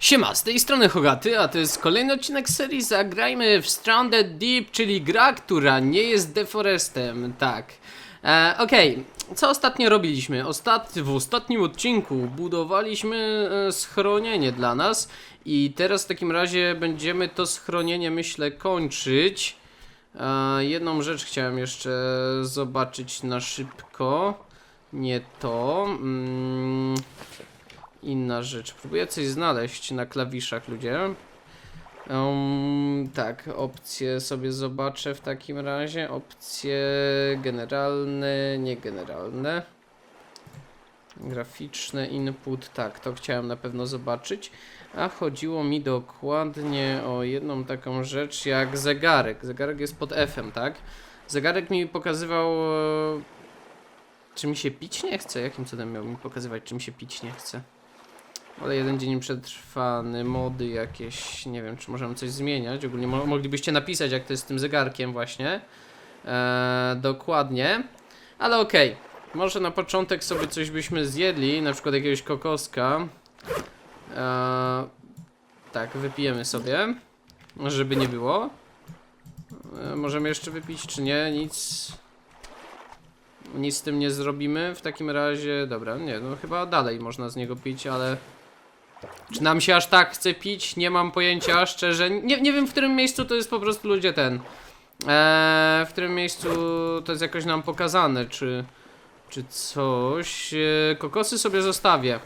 Siema, z tej strony Hogaty, a to jest kolejny odcinek serii Zagrajmy w Stranded Deep, czyli gra, która nie jest deforestem, tak. E, Okej, co ostatnio robiliśmy? Ostat... W ostatnim odcinku budowaliśmy e, schronienie dla nas i teraz w takim razie będziemy to schronienie, myślę, kończyć. E, jedną rzecz chciałem jeszcze zobaczyć na szybko. Nie to. Mm, inna rzecz. Próbuję coś znaleźć na klawiszach, ludzie. Um, tak, opcje sobie zobaczę w takim razie. Opcje generalne, niegeneralne. Graficzne, input, tak, to chciałem na pewno zobaczyć. A chodziło mi dokładnie o jedną taką rzecz jak zegarek. Zegarek jest pod F-em, tak? Zegarek mi pokazywał, e, czy mi się pić nie chce. Jakim cudem miał mi pokazywać, czy mi się pić nie chce? Ale jeden dzień przetrwany, mody jakieś, nie wiem, czy możemy coś zmieniać. Ogólnie mo moglibyście napisać, jak to jest z tym zegarkiem właśnie. Eee, dokładnie. Ale okej, może na początek sobie coś byśmy zjedli, na przykład jakiegoś kokoska. Eee, tak, wypijemy sobie, żeby nie było. Eee, możemy jeszcze wypić, czy nie? Nic... Nic z tym nie zrobimy. W takim razie, dobra, nie, no chyba dalej można z niego pić, ale... Czy nam się aż tak chce pić? Nie mam pojęcia, szczerze. Nie, nie wiem, w którym miejscu to jest po prostu ludzie ten. Eee, w którym miejscu to jest jakoś nam pokazane, czy, czy coś. Eee, kokosy sobie zostawię.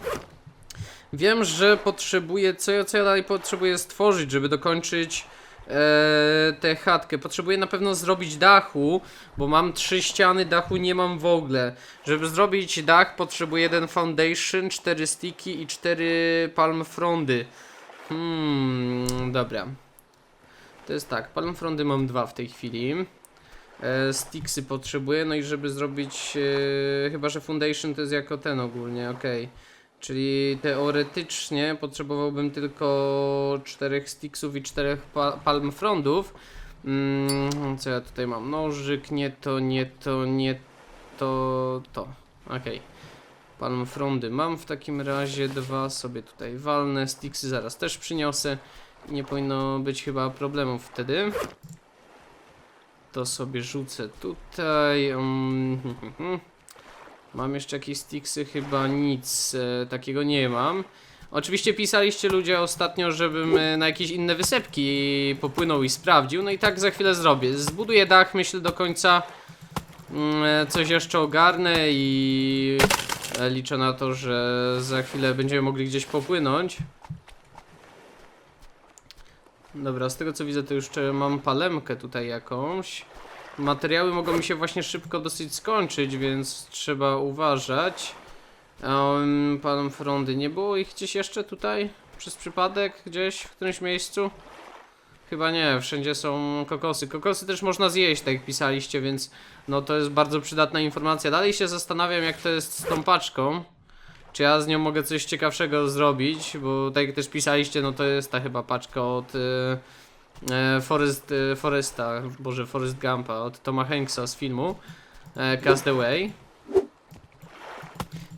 Wiem, że potrzebuję. Co ja, co ja dalej potrzebuję stworzyć, żeby dokończyć eee, tę chatkę. Potrzebuję na pewno zrobić dachu, bo mam trzy ściany, dachu nie mam w ogóle. Żeby zrobić dach potrzebuję jeden foundation, cztery sticky i cztery palm frondy. Hmm, dobra. To jest tak, palm frondy mam dwa w tej chwili. E, sticksy potrzebuję, no i żeby zrobić, e, chyba że foundation to jest jako ten ogólnie, okej. Czyli teoretycznie potrzebowałbym tylko czterech sticksów i czterech pa palm frondów. Mm, co ja tutaj mam? Nożyk, nie to, nie to, nie to, to. Okej. Palm frondy mam w takim razie dwa sobie tutaj walne. Sticksy zaraz też przyniosę. Nie powinno być chyba problemów wtedy. To sobie rzucę tutaj. Mm, Mam jeszcze jakieś sticksy? Chyba nic e, takiego nie mam. Oczywiście pisaliście ludzie ostatnio, żebym e, na jakieś inne wysepki popłynął i sprawdził. No i tak za chwilę zrobię. Zbuduję dach, myślę, do końca. Mm, e, Coś jeszcze ogarnę i e, liczę na to, że za chwilę będziemy mogli gdzieś popłynąć. Dobra, z tego co widzę, to jeszcze mam palemkę tutaj jakąś. Materiały mogą mi się właśnie szybko dosyć skończyć, więc trzeba uważać. Um, palm frondy, nie było ich gdzieś jeszcze tutaj? Przez przypadek? Gdzieś w którymś miejscu? Chyba nie, wszędzie są kokosy. Kokosy też można zjeść, tak jak pisaliście, więc no to jest bardzo przydatna informacja. Dalej się zastanawiam, jak to jest z tą paczką. Czy ja z nią mogę coś ciekawszego zrobić, bo tak jak też pisaliście, no to jest ta chyba paczka od y, e, Forest, y, Foresta, boże Forest Gumpa, od Toma Hanksa z filmu e, Cast Away.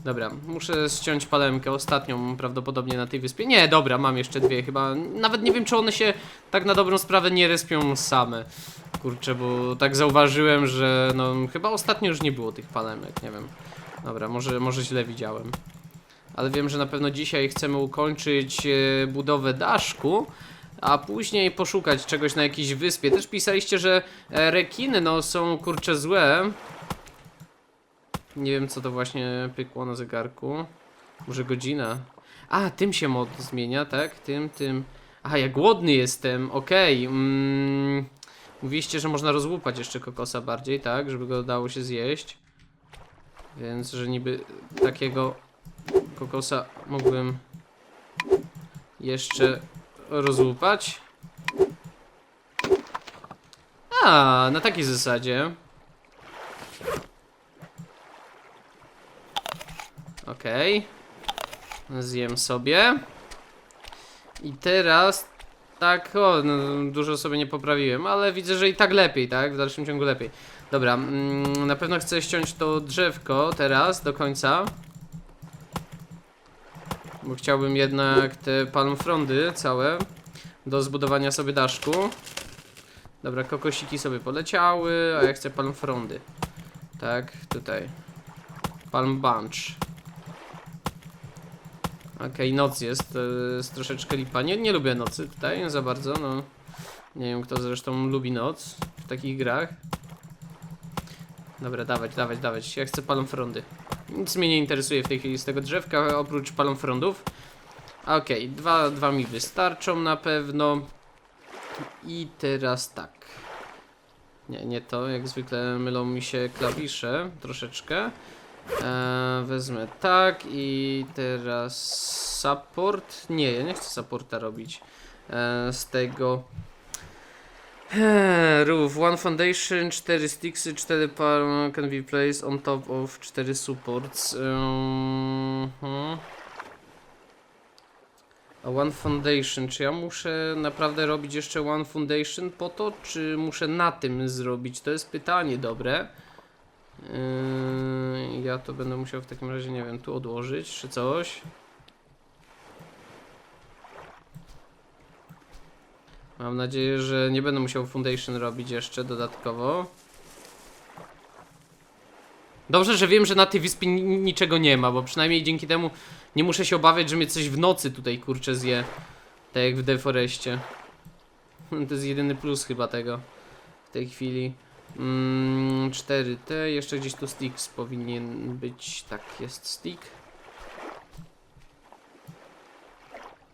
Dobra, muszę ściąć palemkę, ostatnią prawdopodobnie na tej wyspie. Nie, dobra, mam jeszcze dwie chyba. Nawet nie wiem, czy one się tak na dobrą sprawę nie respią same. Kurczę, bo tak zauważyłem, że no chyba ostatnio już nie było tych palemek, nie wiem. Dobra, może, może źle widziałem. Ale wiem, że na pewno dzisiaj chcemy ukończyć e, budowę daszku, a później poszukać czegoś na jakiejś wyspie. Też pisaliście, że e, rekiny no są kurczę złe. Nie wiem co to właśnie pykło na zegarku. Może godzina. A, tym się mod zmienia, tak? Tym, tym. Aha, ja głodny jestem, okej. Mm, mówiliście, że można rozłupać jeszcze kokosa bardziej, tak? Żeby go dało się zjeść. Więc, że niby takiego kokosa mógłbym jeszcze rozłupać. A, na takiej zasadzie. Okej. Zjem sobie. I teraz tak, o, no, dużo sobie nie poprawiłem, ale widzę, że i tak lepiej, tak? W dalszym ciągu lepiej. Dobra, mm, na pewno chcę ściąć to drzewko teraz do końca. Bo chciałbym jednak te palm frondy całe do zbudowania sobie daszku. Dobra, kokosiki sobie poleciały, a ja chcę palm frondy. Tak, tutaj. Palm bunch. Okej, noc jest, jest troszeczkę lipa. Nie, nie lubię nocy tutaj za bardzo, no. Nie wiem kto zresztą lubi noc w takich grach. Dobra, dawać, dawać, dawać. Ja chcę palm frondy. Nic mnie nie interesuje w tej chwili z tego drzewka, oprócz palm frondów. Okej, dwa, dwa mi wystarczą na pewno. I teraz tak. Nie, nie to, jak zwykle mylą mi się klawisze troszeczkę. Eee, wezmę tak i teraz support. Nie, ja nie chcę supporta robić. Eee, z tego. Roof, one foundation, 4 sticksy, 4 palm can be placed on top of 4 supports. Mhm. A one foundation, czy ja muszę naprawdę robić jeszcze one foundation po to, czy muszę na tym zrobić? To jest pytanie dobre. Yy, ja to będę musiał w takim razie, nie wiem, tu odłożyć, czy coś. Mam nadzieję, że nie będę musiał foundation robić jeszcze dodatkowo. Dobrze, że wiem, że na tej wyspie ni- niczego nie ma, bo przynajmniej dzięki temu nie muszę się obawiać, że mnie coś w nocy tutaj kurczę zje. Tak jak w Deforeście. To jest jedyny plus chyba tego w tej chwili. Mm, 4T, jeszcze gdzieś tu sticks powinien być. Tak, jest stick.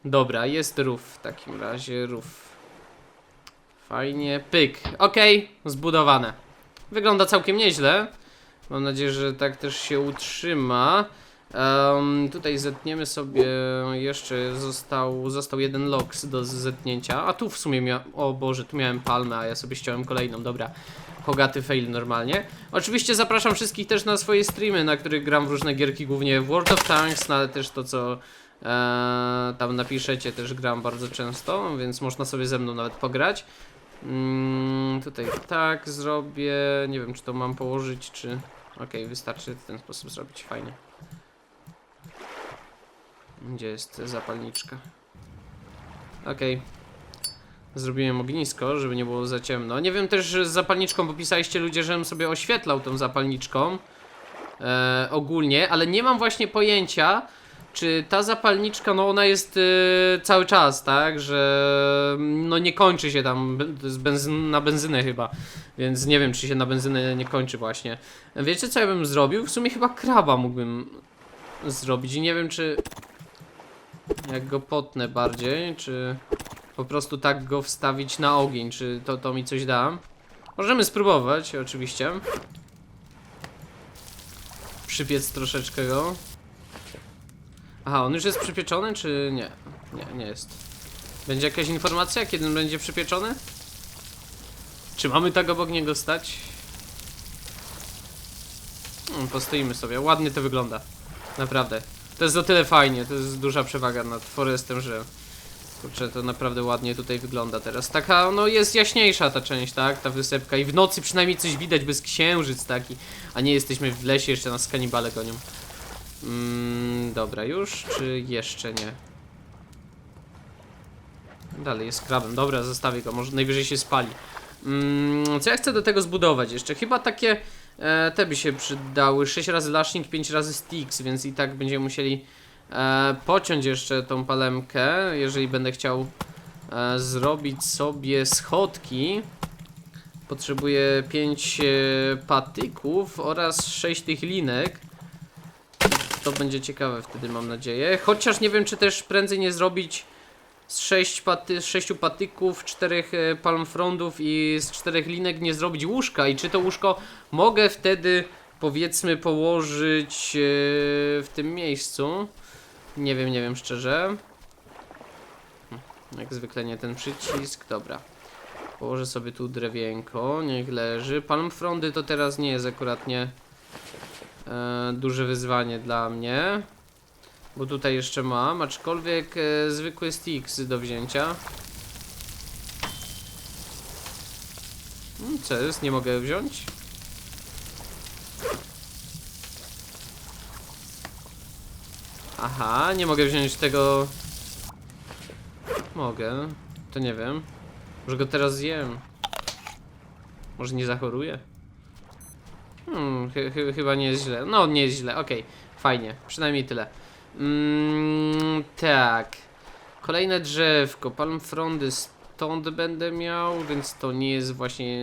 Dobra, jest roof w takim razie, roof. Fajnie, pyk. Okej, zbudowane. Wygląda całkiem nieźle. Mam nadzieję, że tak też się utrzyma. Em, tutaj zetniemy sobie jeszcze, został, został jeden loks do zetnięcia. A tu w sumie miałem, o Boże, tu miałem palmę, a ja sobie ściąłem kolejną, dobra. Hogaty fail normalnie. Oczywiście zapraszam wszystkich też na swoje streamy, na których gram w różne gierki, głównie w World of Tanks, no ale też to co e, tam napiszecie też gram bardzo często, więc można sobie ze mną nawet pograć. Mm, tutaj tak zrobię, nie wiem czy to mam położyć, czy... Okej, wystarczy w ten sposób zrobić, fajnie. Gdzie jest zapalniczka? Okej. Zrobiłem ognisko, żeby nie było za ciemno. Nie wiem też z zapalniczką, bo pisaliście ludzie, żebym sobie oświetlał tą zapalniczką. E, ogólnie, ale nie mam właśnie pojęcia, czy ta zapalniczka, no ona jest e, cały czas, tak? Że no nie kończy się tam, jest benzyn, na benzynę chyba. Więc nie wiem, czy się na benzynę nie kończy właśnie. Wiecie co ja bym zrobił? W sumie chyba kraba mógłbym zrobić i nie wiem, czy jak go potnę bardziej, czy po prostu tak go wstawić na ogień, czy to, to mi coś da. Możemy spróbować, oczywiście. Przypiec troszeczkę go. Aha, on już jest przypieczony, czy nie? Nie, nie jest. Będzie jakaś informacja, kiedy on będzie przypieczony? Czy mamy tak obok niego stać? Hmm, postoimy sobie. Ładnie to wygląda. Naprawdę. To jest o tyle fajnie, to jest duża przewaga nad Forestem, że kurczę, to naprawdę ładnie tutaj wygląda teraz. Taka, no jest jaśniejsza ta część, tak, ta wysepka i w nocy przynajmniej coś widać bez księżyc taki, a nie jesteśmy w lesie, jeszcze nas kanibale gonią. Mm, dobra, już, czy jeszcze nie? Dalej jest krabem, dobra, zostawię go, może najwyżej się spali. Mm, co ja chcę do tego zbudować jeszcze? Chyba takie e, te by się przydały. 6 razy lashing, 5 razy sticks, więc i tak będziemy musieli e, pociąć jeszcze tą palemkę, jeżeli będę chciał e, zrobić sobie schodki. Potrzebuję 5 e, patyków oraz 6 tych linek. To będzie ciekawe wtedy, mam nadzieję. Chociaż nie wiem, czy też prędzej nie zrobić z 6 paty, z sześciu patyków, 4 palm frondów i z 4 linek nie zrobić łóżka. I czy to łóżko mogę wtedy, powiedzmy, położyć e, w tym miejscu? Nie wiem, nie wiem szczerze. Hm, Jak zwykle nie ten przycisk, dobra. Położę sobie tu drewienko, niech leży. Palm frondy to teraz nie jest akuratnie e, duże wyzwanie dla mnie. Bo tutaj jeszcze mam, aczkolwiek e, zwykły sticks do wzięcia. Hmm, Co jest? Nie mogę wziąć? Aha, nie mogę wziąć tego... Mogę. To nie wiem. Może go teraz zjem. Może nie zachoruję? Hmm, chy, chy, chyba nie jest źle. No, nie jest źle, okej. Fajnie, przynajmniej tyle. Mm, tak. Kolejne drzewko. Palm frondy stąd będę miał, więc to nie jest właśnie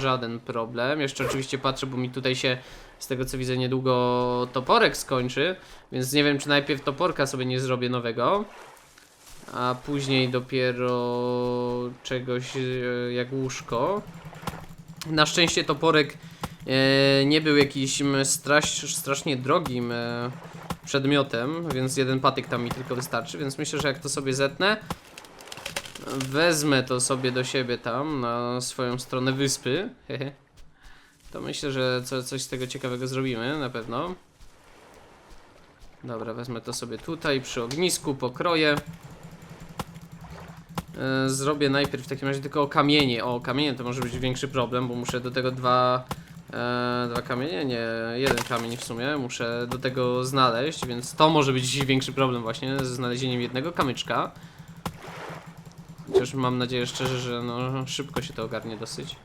żaden problem. Jeszcze oczywiście patrzę, bo mi tutaj się z tego co widzę niedługo toporek skończy, więc nie wiem czy najpierw toporka sobie nie zrobię nowego, a później dopiero czegoś e, jak łóżko. Na szczęście toporek nie był jakimś straś, strasznie drogim e, przedmiotem, więc jeden patyk tam mi tylko wystarczy, więc myślę, że jak to sobie zetnę, wezmę to sobie do siebie tam, na swoją stronę wyspy, to myślę, że co, coś z tego ciekawego zrobimy, na pewno. Dobra, wezmę to sobie tutaj, przy ognisku, pokroję. E, Zrobię najpierw w takim razie tylko kamienie. O, kamienie to może być większy problem, bo muszę do tego dwa, e, dwa kamienie, nie, jeden kamień w sumie, muszę do tego znaleźć, więc to może być większy problem właśnie ze znalezieniem jednego kamyczka. Chociaż mam nadzieję szczerze, że no, szybko się to ogarnie dosyć.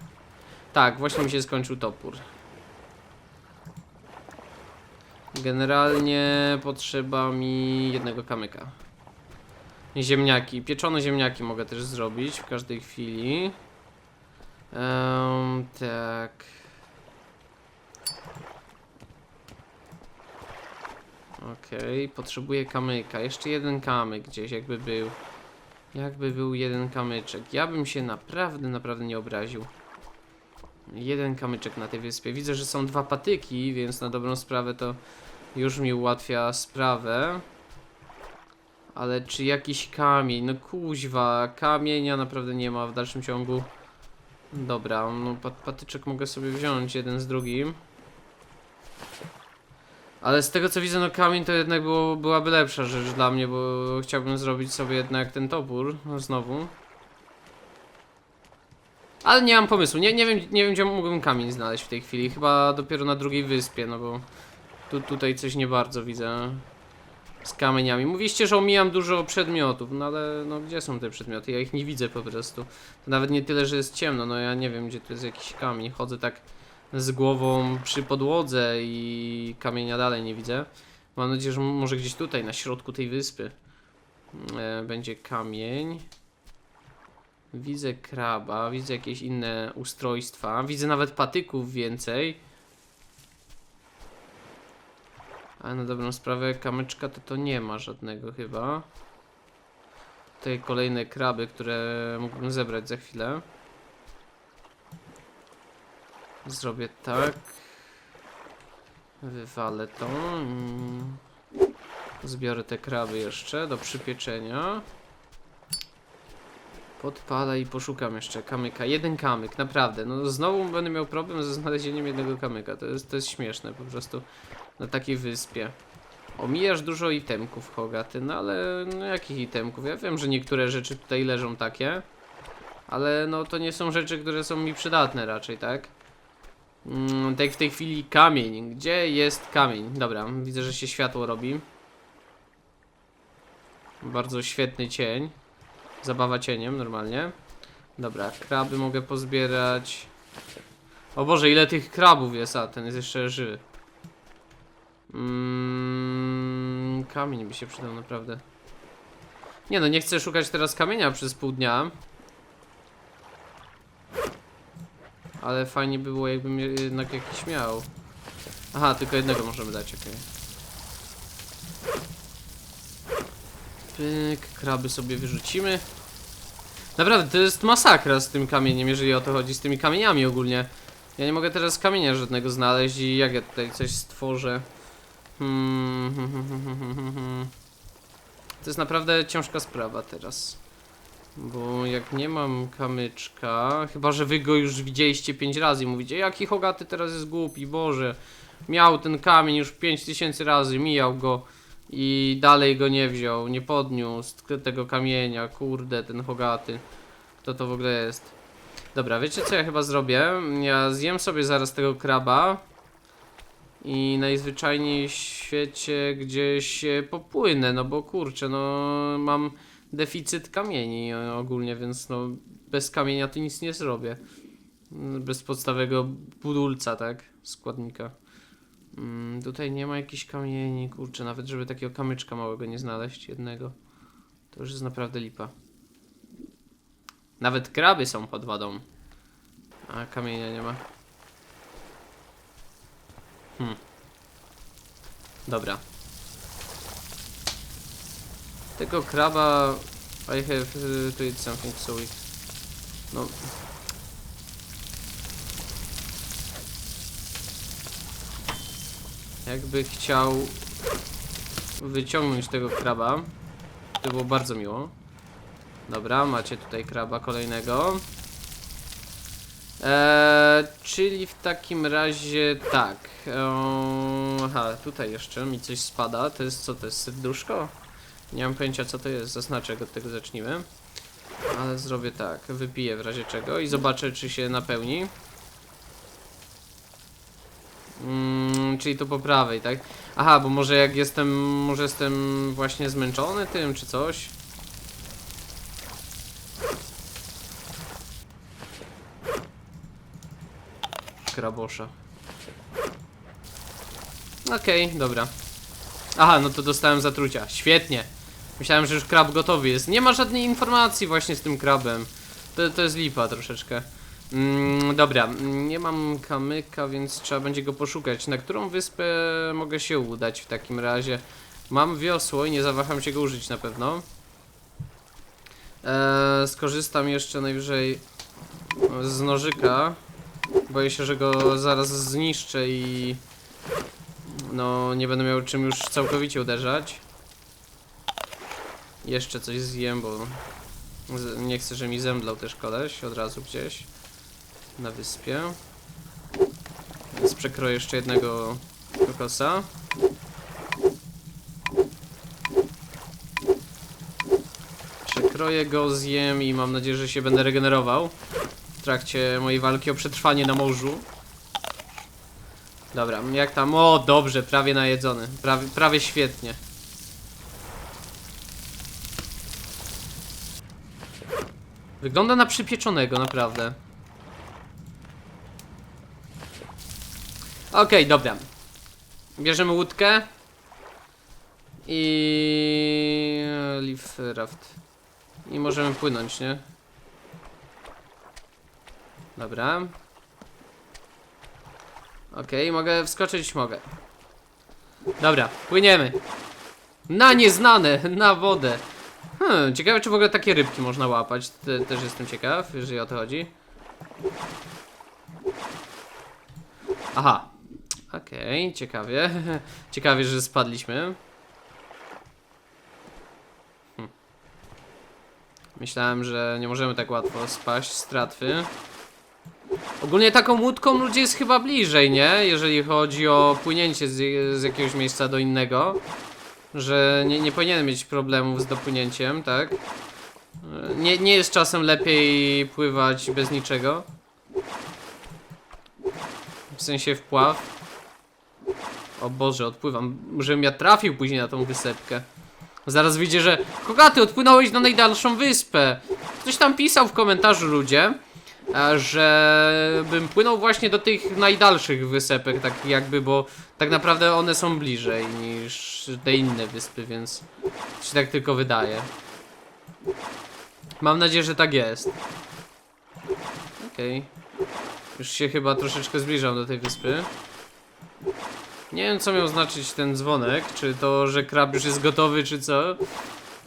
Tak, właśnie mi się skończył topór. Generalnie potrzeba mi jednego kamyka. Ziemniaki. Pieczone ziemniaki mogę też zrobić w każdej chwili. Ehm, tak. Okej, potrzebuję kamyka. Jeszcze jeden kamyk gdzieś, jakby był. Jakby był jeden kamyczek. Ja bym się naprawdę, naprawdę nie obraził. Jeden kamyczek na tej wyspie. Widzę, że są dwa patyki, więc na dobrą sprawę to już mi ułatwia sprawę. Ale czy jakiś kamień? No kuźwa, kamienia naprawdę nie ma w dalszym ciągu. Dobra, no pat patyczek mogę sobie wziąć jeden z drugim. Ale z tego co widzę, no kamień to jednak było, byłaby lepsza rzecz dla mnie, bo chciałbym zrobić sobie jednak ten topór no, znowu. Ale nie mam pomysłu, nie, nie, wiem, nie wiem gdzie mógłbym kamień znaleźć w tej chwili. Chyba dopiero na drugiej wyspie, no bo tu, tutaj coś nie bardzo widzę z kamieniami. Mówiliście, że omijam dużo przedmiotów, no ale no gdzie są te przedmioty? Ja ich nie widzę po prostu. To nawet nie tyle, że jest ciemno, no ja nie wiem gdzie tu jest jakiś kamień. Chodzę tak z głową przy podłodze i kamienia dalej nie widzę. Mam nadzieję, że może gdzieś tutaj, na środku tej wyspy e, będzie kamień. Widzę kraba, widzę jakieś inne ustrojstwa, widzę nawet patyków więcej. Ale na dobrą sprawę kamyczka to to nie ma żadnego chyba. Tutaj kolejne kraby, które mógłbym zebrać za chwilę. Zrobię tak. Wywalę to. Mm. Zbiorę te kraby jeszcze do przypieczenia. Podpalę i poszukam jeszcze kamyka. Jeden kamyk, naprawdę. No znowu będę miał problem ze znalezieniem jednego kamyka. To jest, to jest śmieszne po prostu na takiej wyspie. Omijasz dużo itemków, Hogaty, no ale no jakich itemków? Ja wiem, że niektóre rzeczy tutaj leżą takie, ale no to nie są rzeczy, które są mi przydatne raczej, tak? Mm, tak w tej chwili kamień. Gdzie jest kamień? Dobra, widzę, że się światło robi. Bardzo świetny cień. Zabawa cieniem, normalnie. Dobra, kraby mogę pozbierać. O Boże, ile tych krabów jest, a ten jest jeszcze żywy. Mm, kamień by się przydał naprawdę. Nie no, nie chcę szukać teraz kamienia przez pół dnia. Ale fajnie by było jakbym je- jednak jakiś miał. Aha, tylko jednego możemy dać, okej. Pyk, kraby sobie wyrzucimy. Naprawdę, to jest masakra z tym kamieniem, jeżeli o to chodzi, z tymi kamieniami ogólnie. Ja nie mogę teraz kamienia żadnego znaleźć i jak ja tutaj coś stworzę. Hmm, hmm, hmm, hmm, hmm, hmm, hmm. To jest naprawdę ciężka sprawa teraz. Bo jak nie mam kamyczka, chyba że wy go już widzieliście pięć razy i mówicie, jaki Hogaty teraz jest głupi, Boże. Miał ten kamień już 5000 razy, mijał go i dalej go nie wziął, nie podniósł tego kamienia, kurde, ten Hogaty. Kto to w ogóle jest? Dobra, wiecie co ja chyba zrobię? Ja zjem sobie zaraz tego kraba. i najzwyczajniej w świecie gdzieś popłynę, no bo kurczę, no mam deficyt kamieni ogólnie, więc no bez kamienia to nic nie zrobię. Mm, Bez podstawowego budulca, tak? Składnika. Mm, tutaj nie ma jakichś kamieni, kurczę, nawet żeby takiego kamyczka małego nie znaleźć, jednego. To już jest naprawdę lipa. Nawet kraby są pod wodą. A kamienia nie ma. Hmm. Dobra. Tego kraba... I have uh, to eat something so. No. Jakby chciał wyciągnąć tego kraba, to było bardzo miło. Dobra, macie tutaj kraba kolejnego. Eee, czyli w takim razie tak. Eee, aha, tutaj jeszcze mi coś spada. To jest co? To jest serduszko? Nie mam pojęcia co to jest. Zaznaczę go, od tego zacznijmy. Ale zrobię tak. Wypiję w razie czego i zobaczę czy się napełni. Mm, czyli to po prawej, tak? Aha, bo może jak jestem, może jestem właśnie zmęczony tym czy coś. Krabosza. Okej, dobra. Aha, no to dostałem zatrucia. Świetnie. Myślałem, że już krab gotowy jest. Nie ma żadnej informacji właśnie z tym krabem. To, to jest lipa troszeczkę. Mm, dobra, mm, nie mam kamyka, więc trzeba będzie go poszukać. Na którą wyspę mogę się udać w takim razie? Mam wiosło i nie zawaham się go użyć na pewno. Eee, skorzystam jeszcze najwyżej z nożyka. Boję się, że go zaraz zniszczę i no nie będę miał czym już całkowicie uderzać. Jeszcze coś zjem, bo nie chcę, żeby mi zemdlał też koleś od razu gdzieś na wyspie. Więc przekroję jeszcze jednego kokosa. Przekroję go, zjem i mam nadzieję, że się będę regenerował w trakcie mojej walki o przetrwanie na morzu. Dobra, jak tam? O, dobrze, prawie najedzony. Prawie, prawie świetnie. Wygląda na przypieczonego, naprawdę. Okej, dobra. Bierzemy łódkę. I... Leaf raft. I możemy płynąć, nie? Dobra. Okej, mogę wskoczyć? Mogę. Dobra, płyniemy. Na nieznane, na wodę. Hmm, ciekawe czy w ogóle takie rybki można łapać. Te, też jestem ciekaw, jeżeli o to chodzi. Aha. Okej, ciekawie. Ciekawie, że spadliśmy. Hm. Myślałem, że nie możemy tak łatwo spaść z tratwy. Ogólnie taką łódką ludzie jest chyba bliżej, nie? Jeżeli chodzi o płynięcie z, z jakiegoś miejsca do innego. Że nie, nie powinienem mieć problemów z dopłynięciem, tak? Nie, nie jest czasem lepiej pływać bez niczego. W sensie wpław. O Boże, odpływam. Żebym ja trafił później na tą wysepkę. Zaraz wyjdzie, że Kogaty, odpłynąłeś na najdalszą wyspę. Ktoś tam pisał w komentarzu ludzie, że bym płynął właśnie do tych najdalszych wysepek, tak jakby, bo tak naprawdę one są bliżej niż te inne wyspy, więc się tak tylko wydaje. Mam nadzieję, że tak jest. Okej. Już się chyba troszeczkę zbliżam do tej wyspy. Nie wiem, co miał znaczyć ten dzwonek, czy to, że krab już jest gotowy, czy co,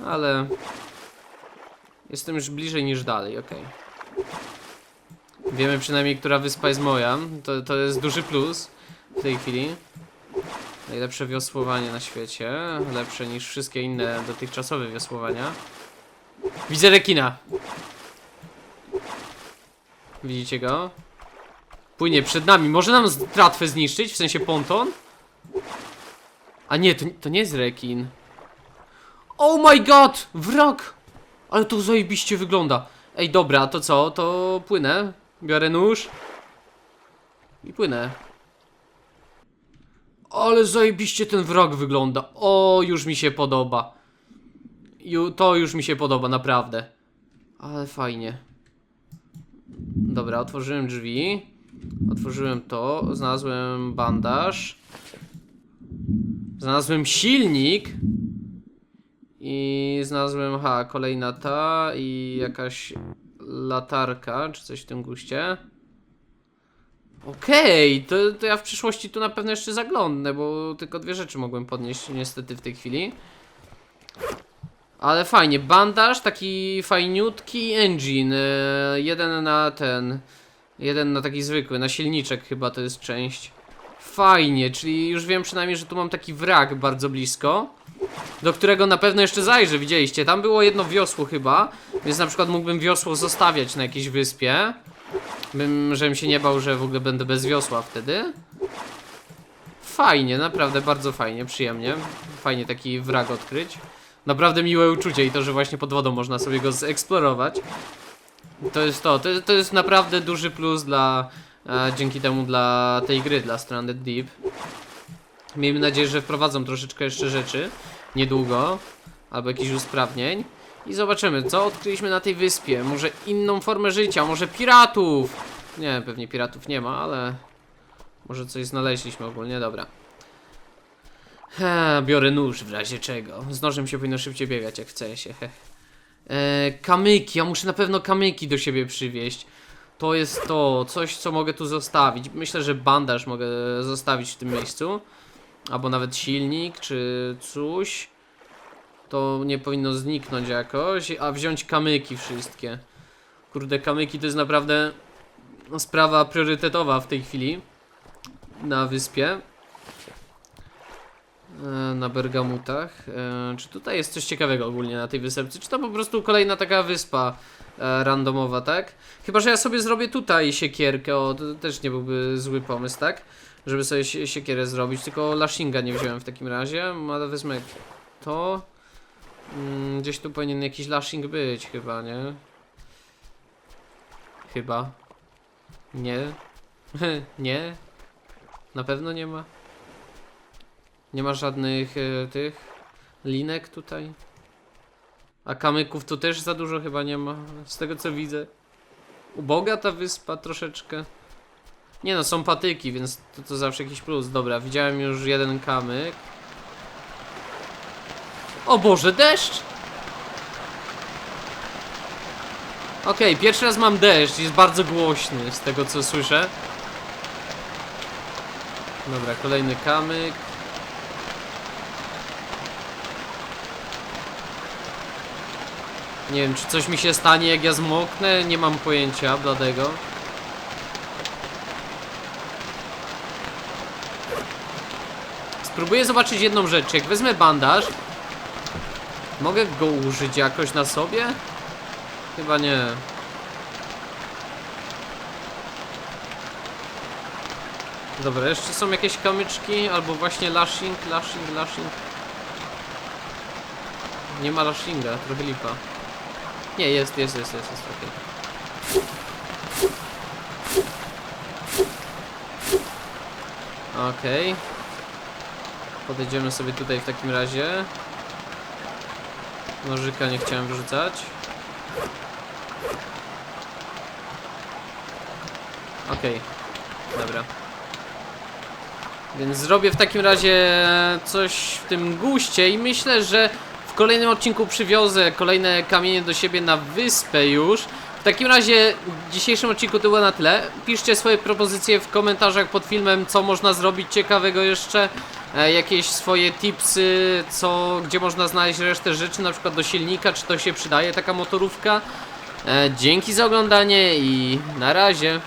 ale jestem już bliżej niż dalej, okej. Wiemy przynajmniej, która wyspa jest moja, to, to jest duży plus w tej chwili. Najlepsze wiosłowanie na świecie, lepsze niż wszystkie inne dotychczasowe wiosłowania. Widzę rekina! Widzicie go? Płynie przed nami. Może nam tratwę zniszczyć? W sensie ponton? A nie, to, to nie jest rekin. Oh my god! Wrak! Ale to zajebiście wygląda. Ej, dobra, to co? To płynę. Biorę nóż. I płynę. Ale zajebiście ten wrog wygląda. O, już mi się podoba. Ju, to już mi się podoba, naprawdę. Ale fajnie. Dobra, otworzyłem drzwi. Otworzyłem to, znalazłem bandaż. Znalazłem silnik. I znalazłem, ha, kolejna ta i jakaś latarka, czy coś w tym guście. Okej, to, to ja w przyszłości tu na pewno jeszcze zaglądnę, bo tylko dwie rzeczy mogłem podnieść niestety w tej chwili. Ale fajnie, bandaż, taki fajniutki engine, e, jeden na ten, jeden na taki zwykły, na silniczek chyba to jest część. Fajnie, czyli już wiem przynajmniej, że tu mam taki wrak bardzo blisko, do którego na pewno jeszcze zajrzę, widzieliście, tam było jedno wiosło chyba, więc na przykład mógłbym wiosło zostawiać na jakiejś wyspie, bym, żebym się nie bał, że w ogóle będę bez wiosła wtedy. Fajnie, naprawdę bardzo fajnie, przyjemnie, fajnie taki wrak odkryć. Naprawdę miłe uczucie i to, że właśnie pod wodą można sobie go zeksplorować. To jest to, to, to jest naprawdę duży plus dla, e, dzięki temu dla tej gry, dla Stranded Deep. Miejmy nadzieję, że wprowadzą troszeczkę jeszcze rzeczy, niedługo, albo jakichś usprawnień. I zobaczymy, co odkryliśmy na tej wyspie. Może inną formę życia, może piratów. Nie, pewnie piratów nie ma, ale może coś znaleźliśmy ogólnie, dobra. Ha, biorę nóż w razie czego. Z nożem się powinno szybciej biegać, jak chce się. E, kamyki, ja muszę na pewno kamyki do siebie przywieźć. To jest to, coś co mogę tu zostawić. Myślę, że bandaż mogę zostawić w tym miejscu. Albo nawet silnik, czy coś. To nie powinno zniknąć jakoś, a wziąć kamyki wszystkie. Kurde, kamyki to jest naprawdę sprawa priorytetowa w tej chwili. Na wyspie. E, na Bergamutach. E, Czy tutaj jest coś ciekawego ogólnie na tej wysepce? Czy to po prostu kolejna taka wyspa e, randomowa, tak? Chyba, że ja sobie zrobię tutaj siekierkę, o, to też nie byłby zły pomysł, tak? Żeby sobie sie- siekierę zrobić, tylko Lashinga nie wziąłem w takim razie, ale wezmę to. Mm, Gdzieś tu powinien jakiś Lashing być chyba, nie? Chyba. Nie. nie. Na pewno nie ma. Nie ma żadnych e, tych linek tutaj. A kamyków tu też za dużo chyba nie ma, z tego co widzę. Uboga ta wyspa troszeczkę. Nie no, są patyki, więc to, to zawsze jakiś plus. Dobra, widziałem już jeden kamyk. O Boże, deszcz! Okej, pierwszy raz mam deszcz, jest bardzo głośny z tego co słyszę. Dobra, kolejny kamyk. Nie wiem, czy coś mi się stanie, jak ja zmoknę? Nie mam pojęcia, bladego. Spróbuję zobaczyć jedną rzecz. Jak wezmę bandaż, mogę go użyć jakoś na sobie? Chyba nie. Dobra, jeszcze są jakieś kamyczki, albo właśnie lashing, lashing, lashing. Nie ma lashinga, trochę lipa. Nie, jest, jest, jest, jest, jest, okej. Okej. Podejdziemy sobie tutaj w takim razie. Nożyka nie chciałem wyrzucać. Okej, dobra. Więc zrobię w takim razie coś w tym guście i myślę, że w kolejnym odcinku przywiozę kolejne kamienie do siebie na wyspę już. W takim razie w dzisiejszym odcinku to było na tyle. Piszcie swoje propozycje w komentarzach pod filmem, co można zrobić ciekawego jeszcze. E, jakieś swoje tipsy, co, gdzie można znaleźć resztę rzeczy, na przykład do silnika, czy to się przydaje taka motorówka. E, dzięki za oglądanie i na razie.